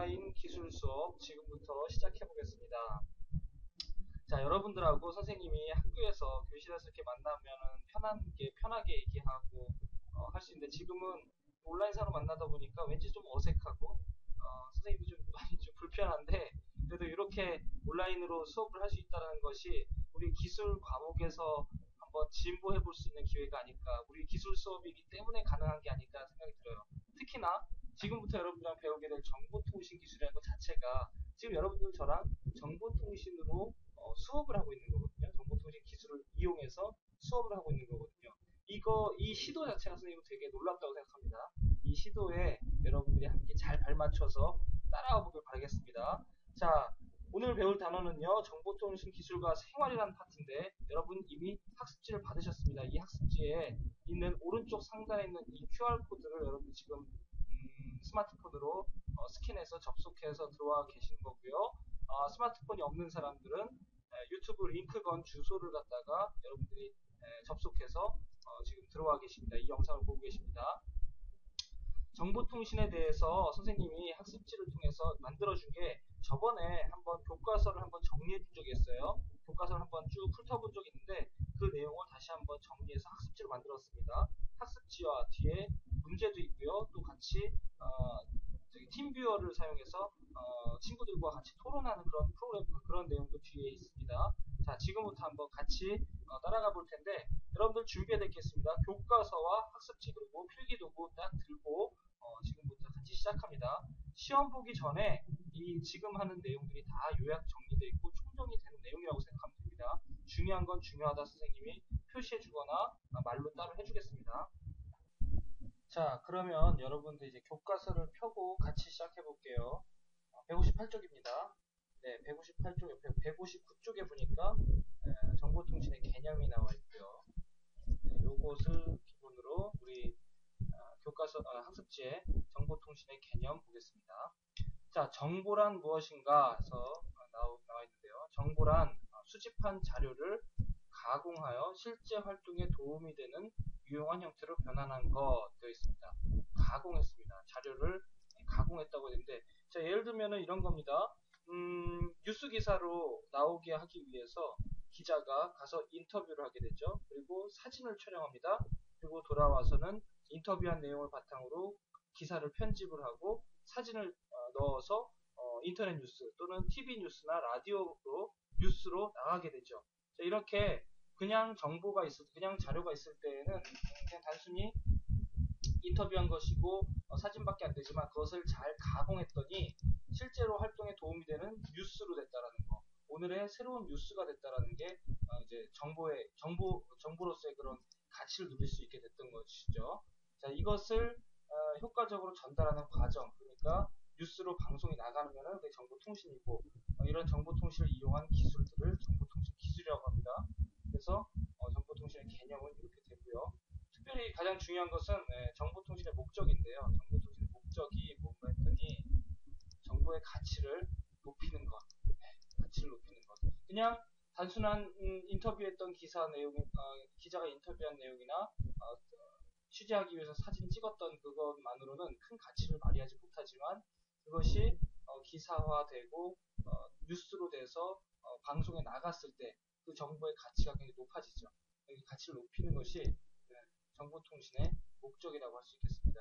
온라인 기술 수업 지금부터 시작해 보겠습니다. 자, 여러분들하고 선생님이 학교에서 교실에서 이렇게 만나면은 편하게 편하게 얘기하고 어, 할 수 있는데 지금은 온라인상으로 만나다 보니까 왠지 좀 어색하고 어, 선생님도 좀 많이 좀 불편한데 그래도 이렇게 온라인으로 수업을 할 수 있다는 것이 우리 기술 과목에서 한번 진보해 볼 수 있는 기회가 아닐까 우리 기술 수업이기 때문에 가능한 게 아닐까 생각이 들어요. 특히나 지금부터 여러분들랑 배우게 될 정보통신 기술이라는 것 자체가 지금 여러분들 저랑 정보통신으로 어, 수업을 하고 있는 거거든요. 정보통신 기술을 이용해서 수업을 하고 있는 거거든요. 이거 이 시도 자체가 선생님 되게 놀랍다고 생각합니다. 이 시도에 여러분들이 함께 잘 발맞춰서 따라가 보길 바라겠습니다. 자, 오늘 배울 단어는요. 정보통신 기술과 생활이라는 파트인데 여러분 이미 학습지를 받으셨습니다. 이 학습지에 있는 오른쪽 상단에 있는 이 QR코드를 여러분 지금 음, 스마트폰으로 어, 스캔해서 접속해서 들어와 계시는 거고요. 어, 스마트폰이 없는 사람들은 에, 유튜브 링크 건 주소를 갖다가 여러분들이 에, 접속해서 어, 지금 들어와 계십니다. 이 영상을 보고 계십니다. 정보통신에 대해서 선생님이 학습지를 통해서 만들어준 게 저번에 한번 교과서를 한번 정리해 준 적이 있어요. 교과서를 한번 쭉 훑어본 적이 있는데 그 내용을 다시 한번 정리해서 학습지를 만들었습니다. 학습지와 뒤에 문제도 있고요. 또 같이 어, 팀뷰어를 사용해서 어, 친구들과 같이 토론하는 그런 프로그램 그런 내용도 뒤에 있습니다. 자 지금부터 한번 같이 어, 따라가 볼 텐데 여러분들 준비해 됐겠습니다. 교과서와 학습지 그리고 필기도구 딱 들고 어, 지금부터 같이 시작합니다. 시험 보기 전에 이 지금 하는 내용들이 다 요약 정리되어 있고 총정리 되는 내용이라고 생각하면 됩니다. 중요한 건 중요하다 선생님이 표시해 주거나 말로 따로 해주겠습니다. 자 그러면 여러분들 이제 교과서를 펴고 같이 시작해 볼게요. 158쪽입니다. 네, 158쪽 옆에 159쪽에 보니까 에, 정보통신의 개념이 나와 있고요. 네, 요것을 기본으로 우리 어, 교과서 어, 학습지에 정보통신의 개념 보겠습니다. 자, 정보란 무엇인가 해서 나오, 나와 있는데요. 정보란 어, 수집한 자료를 가공하여 실제 활동에 도움이 되는 유용한 형태로 변환한 거 되어 있습니다. 가공했습니다. 자료를 가공했다고 했는데 자 예를 들면은 이런 겁니다. 음, 뉴스 기사로 나오게 하기 위해서 기자가 가서 인터뷰를 하게 되죠. 그리고 사진을 촬영합니다. 그리고 돌아와서는 인터뷰한 내용을 바탕으로 기사를 편집을 하고 사진을 어, 넣어서 어, 인터넷 뉴스 또는 TV 뉴스나 라디오로 뉴스로 나가게 되죠. 자, 이렇게 그냥 정보가 있을 그냥 자료가 있을 때에는 그냥 단순히 인터뷰한 것이고 어, 사진밖에 안 되지만 그것을 잘 가공했더니 실제로 활동에 도움이 되는 뉴스로 됐다라는 거. 오늘의 새로운 뉴스가 됐다라는 게 어, 이제 정보의 정보 정보로서의 그런 가치를 누릴 수 있게 됐던 것이죠. 자, 이것을 어, 효과적으로 전달하는 과정. 그러니까 뉴스로 방송이 나가면은 그게 정보통신이고 어, 이런 정보통신을 이용한 기술들을 정보통신 기술이라고 합니다. 그래서 어, 정보통신의 개념은 이렇게 되고요. 특별히 가장 중요한 것은 네, 정보통신의 목적인데요. 정보통신의 목적이 뭔가 했더니 정보의 가치를 높이는 것, 네, 가치를 높이는 것. 그냥 단순한 음, 인터뷰했던 기사 내용, 어, 기자가 인터뷰한 내용이나 어, 취재하기 위해서 사진 찍었던 그것만으로는 큰 가치를 발휘하지 못하지만 그것이 어, 기사화되고 어, 뉴스로 돼서 어, 방송에 나갔을 때 그 정보의 가치가 굉장히 높아지죠. 가치를 높이는 것이 네, 정보통신의 목적이라고 할 수 있겠습니다.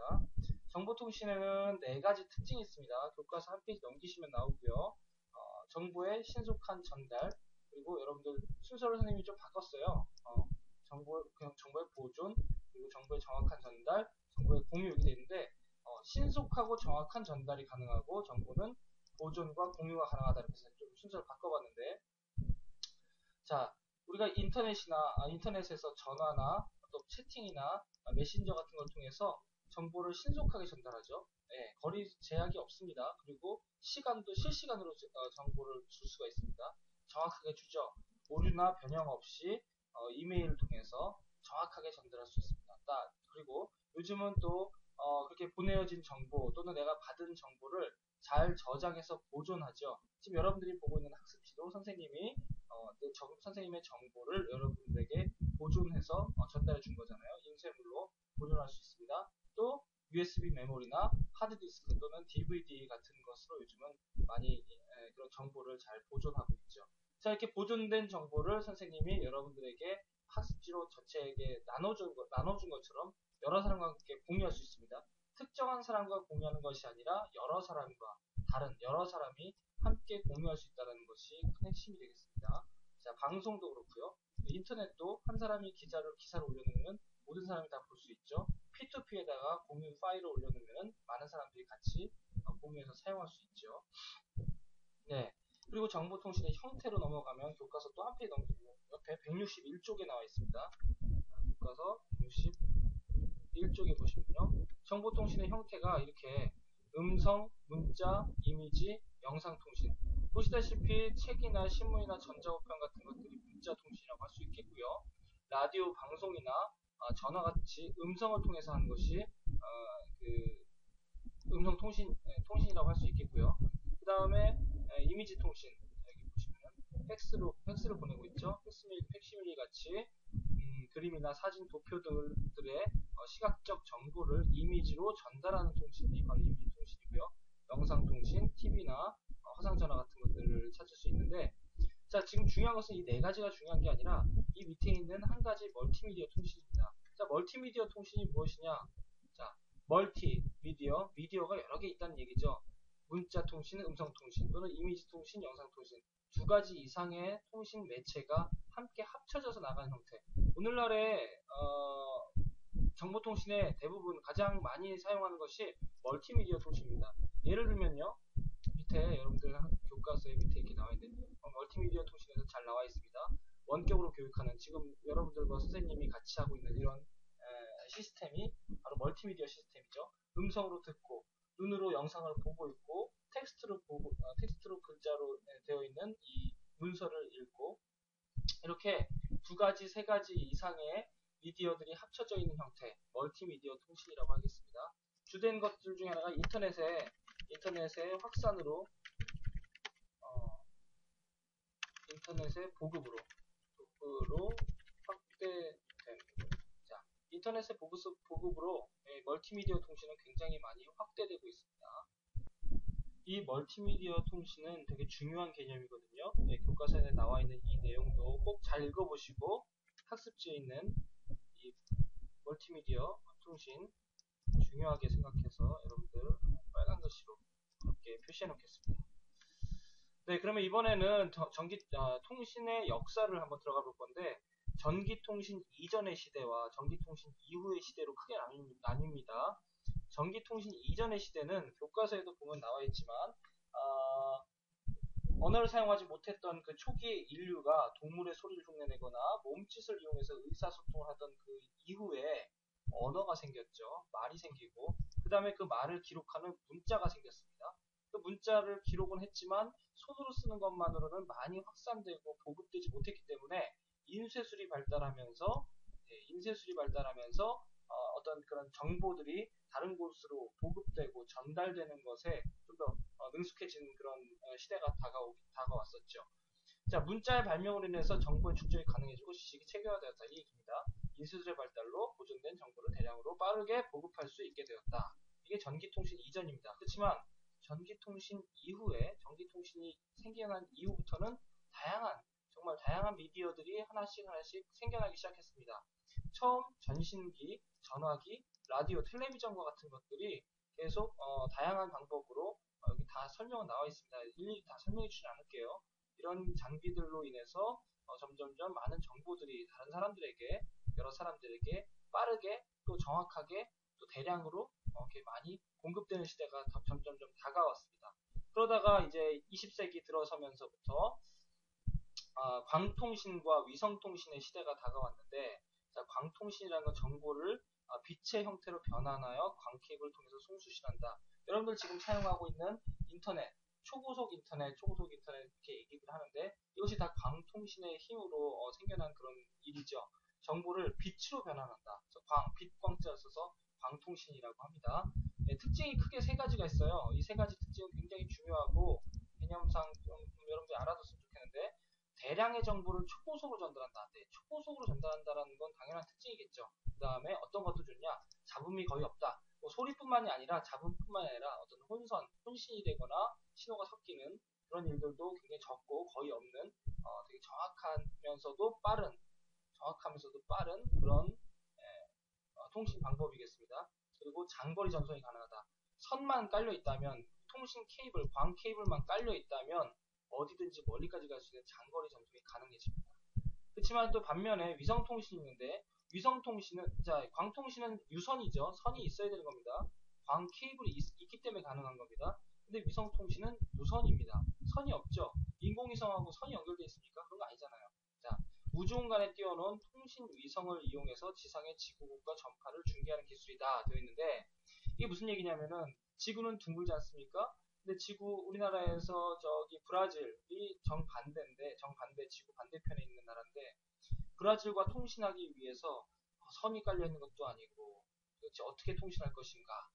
정보통신에는 네 가지 특징이 있습니다. 교과서 한 페이지 넘기시면 나오고요. 어, 정보의 신속한 전달 그리고 여러분들 순서를 선생님이 좀 바꿨어요. 어, 정보 그냥 정보의 보존 그리고 정보의 정확한 전달, 정보의 공유 이렇게 되는데 어, 신속하고 정확한 전달이 가능하고 정보는 보존과 공유가 가능하다 이렇게 해서 좀 순서를 바꿔봤는데 자 우리가 인터넷이나 아, 인터넷에서 전화나 또 채팅이나 메신저 같은 걸 통해서 정보를 신속하게 전달하죠. 네, 거리 제약이 없습니다. 그리고 시간도 실시간으로 어, 정보를 줄 수가 있습니다. 정확하게 주죠. 오류나 변형 없이 어, 이메일을 통해서 정확하게 전달할 수 있습니다. 따, 그리고 요즘은 또 어, 그렇게 보내어진 정보 또는 내가 받은 정보를 잘 저장해서 보존하죠. 지금 여러분들이 보고 있는 학습지도 선생님이 어, 정, 선생님의 정보를 여러분들에게 보존해서 어, 전달해 준 거잖아요. 인쇄물로 보존할 수 있습니다. 또 USB 메모리나 하드디스크 또는 DVD 같은 것으로 요즘은 많이 예, 그런 정보를 잘 보존하고 있죠. 자 이렇게 보존된 정보를 선생님이 여러분들에게 학습지로 전체에게 나눠준, 것, 나눠준 것처럼 여러 사람과 함께 공유할 수 있습니다. 특정한 사람과 공유하는 것이 아니라 여러 사람과 다른 여러 사람이 함께 공유할 수 있다는 것이 큰 핵심이 되겠습니다. 자, 방송도 그렇고요. 인터넷도 한 사람이 기사를, 기사를 올려놓으면 모든 사람이 다 볼 수 있죠. P2P에다가 공유 파일을 올려놓으면 많은 사람들이 같이 어, 공유해서 사용할 수 있죠. 네. 그리고 정보통신의 형태로 넘어가면 교과서 또 한 페이지 넘기고 옆에 161쪽에 나와 있습니다. 교과서 161쪽에 보시면요. 정보통신의 형태가 이렇게 음성, 문자, 이미지, 영상통신 보시다시피 책이나 신문이나 전자우편 같은 것들이 문자통신이라고 할 수 있겠고요. 라디오 방송이나 어, 전화같이 음성을 통해서 하는 것이 어, 그 음성 통신 네, 통신이라고 할 수 있겠고요. 그 다음에 이미지 통신 여기 보시면 팩스로 팩스를 보내고 있죠. 팩스밀 팩시밀리 같이 음, 그림이나 사진, 도표들의 어, 시각적 정보를 이미지로 전달하는 통신이 바로 이미지 통신이고요. 영상 통신, TV나 어, 화상 전화 같은 것들을 찾을 수 있는데 자 지금 중요한 것은 이 네 가지가 중요한 게 아니라 이 밑에 있는 한 가지 멀티미디어 통신입니다. 자 멀티미디어 통신이 무엇이냐? 자 멀티 미디어 미디어가 여러 개 있다는 얘기죠. 문자 통신, 음성 통신 또는 이미지 통신, 영상 통신 두 가지 이상의 통신 매체가 함께 합쳐져서 나가는 형태. 오늘날의 어, 정보통신의 대부분 가장 많이 사용하는 것이 멀티미디어 통신입니다. 예를 들면요. 밑에 여러분들 교과서에 밑에 이렇게 나와 있는데 어, 멀티미디어 통신에서 잘 나와 있습니다. 원격으로 교육하는 지금 여러분들과 선생님이 같이 하고 있는 이런 에, 시스템이 바로 멀티미디어 시스템이죠. 음성으로 듣고 눈으로 영상을 보고 있고 텍스트로 보고 어, 텍스트로 글자로 되어 있는 이 문서를 읽고 이렇게 두 가지 세 가지 이상의 미디어들이 합쳐져 있는 형태 멀티미디어 통신이라고 하겠습니다. 주된 것들 중에 하나가 인터넷에 인터넷의 확산으로 어, 인터넷의 보급으로 보급으로 확대된 자 인터넷의 보급, 보급으로 예, 멀티미디어 통신은 굉장히 많이 확대되고 있습니다. 이 멀티미디어 통신은 되게 중요한 개념이거든요. 네, 교과서에 나와 있는 이 내용도 꼭 잘 읽어보시고 학습지에 있는 이 멀티미디어 통신 중요하게 생각해서 여러분들 빨간 글씨로 이렇게 표시해 놓겠습니다. 네, 그러면 이번에는 전기 아, 통신의 역사를 한번 들어가 볼 건데 전기통신 이전의 시대와 전기통신 이후의 시대로 크게 나뉩니다. 전기통신 이전의 시대는 교과서에도 보면 나와 있지만 어, 언어를 사용하지 못했던 그 초기의 인류가 동물의 소리를 흉내내거나 몸짓을 이용해서 의사소통을 하던 그 이후에 언어가 생겼죠. 말이 생기고 그 다음에 그 말을 기록하는 문자가 생겼습니다. 그 문자를 기록은 했지만 손으로 쓰는 것만으로는 많이 확산되고 보급되지 못했기 때문에 인쇄술이 발달하면서 예, 인쇄술이 발달하면서 어, 떤 그런 정보들이 다른 곳으로 보급되고 전달되는 것에 좀더 어, 능숙해진 그런 어, 시대가 다가오, 다가왔었죠. 자, 문자의 발명으로 인해서 정보의 축적이 가능해지고 지식이 체계화되었다. 이 얘기입니다. 인쇄술의 발달로 보존된 정보를 대량으로 빠르게 보급할 수 있게 되었다. 이게 전기통신 이전입니다. 그렇지만 전기통신 이후에 전기통신이 생겨난 이후부터는 다양한 정말 다양한 미디어들이 하나씩 하나씩 생겨나기 시작했습니다. 처음 전신기, 전화기, 라디오, 텔레비전과 같은 것들이 계속 어, 다양한 방법으로 어, 여기 다 설명은 나와 있습니다. 일일이 다 설명해 주지 않을게요. 이런 장비들로 인해서 어, 점점점 많은 정보들이 다른 사람들에게 여러 사람들에게 빠르게 또 정확하게 또 대량으로 어, 이렇게 많이 공급되는 시대가 점점점 다가왔습니다. 그러다가 이제 20세기 들어서면서부터 어, 광통신과 위성통신의 시대가 다가왔는데 자, 광통신이라는 건 정보를 어, 빛의 형태로 변환하여 광케이블을 통해서 송수신한다. 여러분들 지금 사용하고 있는 인터넷, 초고속 인터넷, 초고속 인터넷 이렇게 얘기를 하는데 이것이 다 광통신의 힘으로 어, 생겨난 그런 일이죠. 정보를 빛으로 변환한다. 광, 빛광자를 써서 광통신이라고 합니다. 네, 특징이 크게 세 가지가 있어요. 이 세 가지 특징은 굉장히 중요하고 개념상 좀 여러분들이 알아뒀으면 좋겠는데 대량의 정보를 초고속으로 전달한다. 네, 초고속으로 전달한다는 건 당연한 특징이겠죠. 그 다음에 어떤 것도 좋냐? 잡음이 거의 없다. 뭐 소리뿐만이 아니라 잡음뿐만이 아니라 어떤 혼선, 혼신이 되거나 신호가 섞이는 그런 일들도 굉장히 적고 거의 없는 어, 되게 정확하면서도 빠른 정확하면서도 빠른 그런 예, 어, 통신 방법이겠습니다. 그리고 장거리 전송이 가능하다. 선만 깔려 있다면 통신 케이블, 광 케이블만 깔려 있다면 어디든지 멀리까지 갈 수 있는 장거리 전송이 가능해집니다. 그렇지만 또 반면에 위성 통신이 있는데 위성 통신은 자 광통신은 유선이죠. 선이 있어야 되는 겁니다. 광 케이블이 있, 기 때문에 가능한 겁니다. 근데 위성 통신은 무선입니다. 선이 없죠. 인공위성하고 선이 연결되어 있습니까? 그런 거 아니잖아요. 자 우주 공간에 띄워놓은 통신 위성을 이용해서 지상의 지구국과 전파를 중계하는 기술이다 되어 있는데 이게 무슨 얘기냐면은 지구는 둥글지 않습니까? 근데 지구 우리나라에서 저기 브라질이 정반대인데 정반대 지구 반대편에 있는 나라인데 브라질과 통신하기 위해서 선이 깔려 있는 것도 아니고 도대체 어떻게 통신할 것인가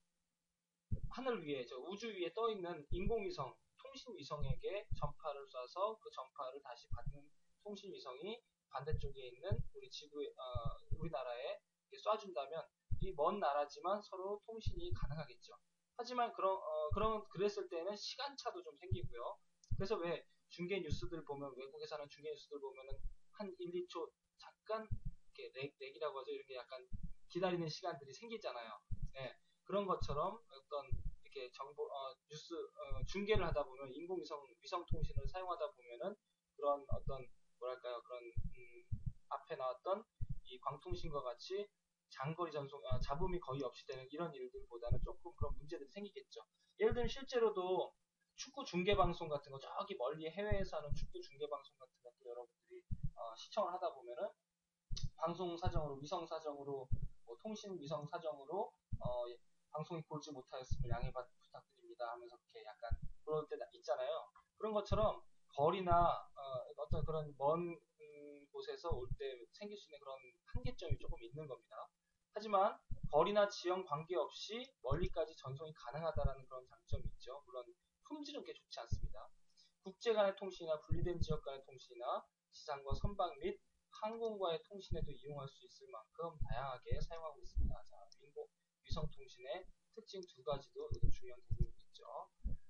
하늘 위에 저 우주 위에 떠 있는 인공위성 통신 위성에게 전파를 쏴서 그 전파를 다시 받는 통신 위성이 반대쪽에 있는 우리 지구 어, 우리나라에 쏴준다면 이 먼 나라지만 서로 통신이 가능하겠죠. 하지만 그런 어, 그런 그랬을 때는 시간차도 좀 생기고요. 그래서 왜 중계 뉴스들 보면 외국에서 하는 중계 뉴스들 보면은 한 1, 2초 잠깐 이렇게 렉, 렉이라고 하죠. 이렇게 약간 기다리는 시간들이 생기잖아요. 네, 그런 것처럼 어떤 이렇게 정보 어, 뉴스 어, 중계를 하다 보면 인공위성 위성 통신을 사용하다 보면은 그런 어떤 뭐랄까요 그런 음, 앞에 나왔던 이 광통신과 같이 장거리 전송 아, 잡음이 거의 없이 되는 이런 일들보다는 조금 그런 문제들이 생기겠죠. 예를 들면 실제로도 축구 중계 방송 같은 거 저기 멀리 해외에서 하는 축구 중계 방송 같은 것도 여러분들이 어, 시청을 하다 보면은 방송 사정으로 위성 사정으로 뭐 통신 위성 사정으로 어, 방송이 볼지 못하였음을 양해 부탁드립니다 하면서 이렇게 약간 그럴 때 있잖아요. 그런 것처럼 거리나 어, 떤 그런 먼 음, 곳에서 올 때 생길 수 있는 그런 한계점이 조금 있는 겁니다. 하지만 거리나 지형 관계없이 멀리까지 전송이 가능하다는 그런 장점이 있죠. 물론 품질은 그렇게 좋지 않습니다. 국제 간의 통신이나 분리된 지역 간의 통신이나 지상과 선박 및 항공과의 통신에도 이용할 수 있을 만큼 다양하게 사용하고 있습니다. 자, 인공 위성 통신의 특징 두 가지도 중요한 부분이겠죠.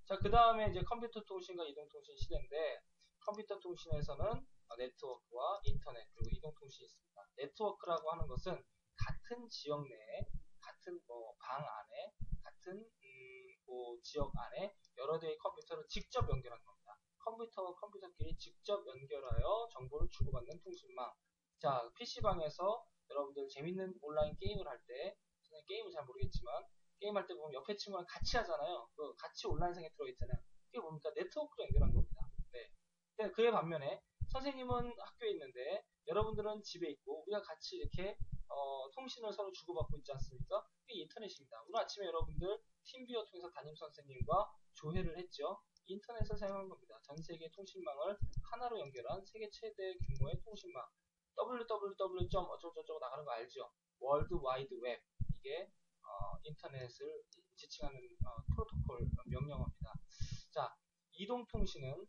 자, 그 다음에 이제 컴퓨터 통신과 이동 통신 시대인데 컴퓨터 통신에서는 네트워크와 인터넷 그리고 이동 통신이 있습니다. 네트워크라고 하는 것은 같은 지역 내에 같은 뭐 방 안에 같은 음, 뭐 지역 안에 여러 대의 컴퓨터를 직접 연결하는 겁니다. 컴퓨터와 컴퓨터끼리 직접 연결하여 정보를 주고받는 통신망. 자, PC방에서 여러분들 재밌는 온라인 게임을 할 때, 저는 게임을 잘 모르겠지만, 게임할 때 보면 옆에 친구랑 같이 하잖아요. 그 같이 온라인상에 들어있잖아요. 그게 뭡니까? 네트워크로 연결한 겁니다. 네. 그에 반면에, 선생님은 학교에 있는데, 여러분들은 집에 있고, 우리가 같이 이렇게 어, 통신을 서로 주고받고 있지 않습니까? 그게 인터넷입니다. 오늘 아침에 여러분들 팀비어 통해서 담임 선생님과 조회를 했죠. 인터넷을 사용한 겁니다. 전 세계 통신망을 하나로 연결한 세계 최대 규모의 통신망. www. 어쩌고저쩌고 나가는 거 알죠? 월드 와이드 웹. 이게 어, 인터넷을 지칭하는 어, 프로토콜 명령어입니다. 자, 이동통신은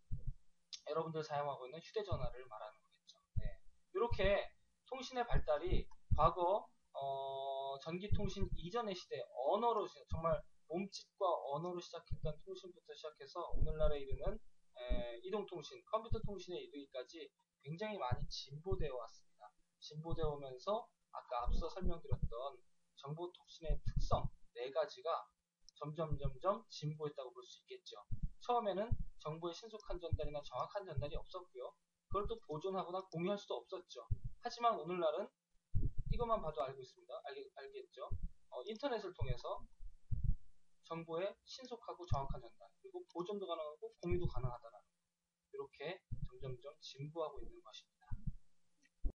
여러분들 사용하고 있는 휴대전화를 말하는 거겠죠. 네. 이렇게 통신의 발달이 과거 어, 전기통신 이전의 시대 언어로 정말 몸짓과 언어로 시작했던 통신부터 시작해서 오늘날에 이르는 에, 이동통신, 컴퓨터 통신에 이르기까지 굉장히 많이 진보되어 왔습니다. 진보되어 오면서 아까 앞서 설명드렸던 정보통신의 특성 네 가지가 점점 점점 진보했다고 볼 수 있겠죠. 처음에는 정보의 신속한 전달이나 정확한 전달이 없었고요. 그걸 또 보존하거나 공유할 수도 없었죠. 하지만 오늘날은 이것만 봐도 알고 있습니다. 알겠, 알겠죠? 어, 인터넷을 통해서 정보의 신속하고 정확한 전달, 그리고 보존도 가능하고 공유도 가능하다는 이렇게 점점점 진보하고 있는 것입니다.